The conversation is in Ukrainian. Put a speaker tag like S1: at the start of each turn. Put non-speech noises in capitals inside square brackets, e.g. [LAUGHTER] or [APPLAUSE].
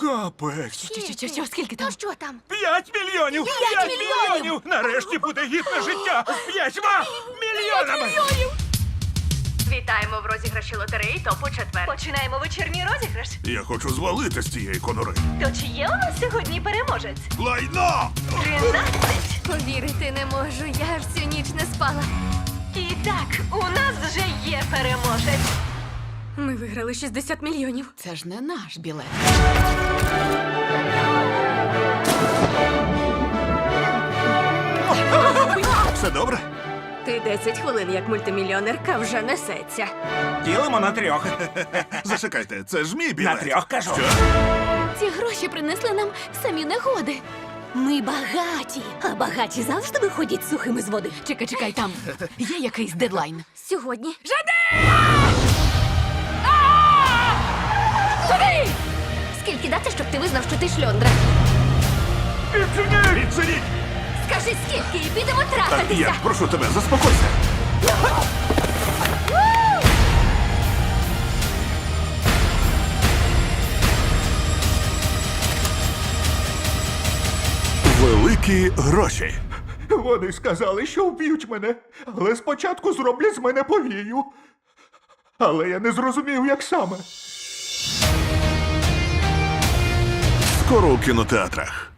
S1: Капець.
S2: Що, що, що, що, скільки там?
S3: Ну що там?
S1: П'ять мільйонів!
S2: П'ять мільйонів!
S1: Нарешті буде гідне життя з п'ятьма мільйонами!
S4: Вітаємо в розіграші лотереї топу четвер. Починаємо вечірній розіграш.
S1: Я хочу звалити з цієї конури.
S4: То чи є у нас сьогодні переможець?
S1: Лайно!
S4: 13!
S3: Повірити не можу, я ж всю ніч не спала.
S4: І так, у нас вже є переможець.
S3: Ми виграли 60 мільйонів.
S2: Це ж не наш білет.
S1: Все добре?
S3: Ти 10 хвилин як мультимільйонерка вже несеться.
S5: Ділимо на трьох. [LAUGHS]
S1: Зачекайте, це ж мій білет.
S5: На трьох кажу.
S1: Що?
S3: Ці гроші принесли нам самі негоди.
S2: Ми багаті, а багаті завжди виходять сухими з води. Чекай, чекай, там є якийсь дедлайн.
S3: Сьогодні.
S2: Туди!
S3: Скільки дати, щоб ти визнав, що ти шльондра?
S1: Відчиніть! Відчиніть!
S3: Скажи скільки і підемо
S1: Так,
S3: трахатися.
S1: я прошу тебе, заспокойся. Великі гроші. Вони сказали, що вб'ють мене, але спочатку зроблять з мене повію. Але я не зрозумів, як саме. Скоро у кінотеатрах.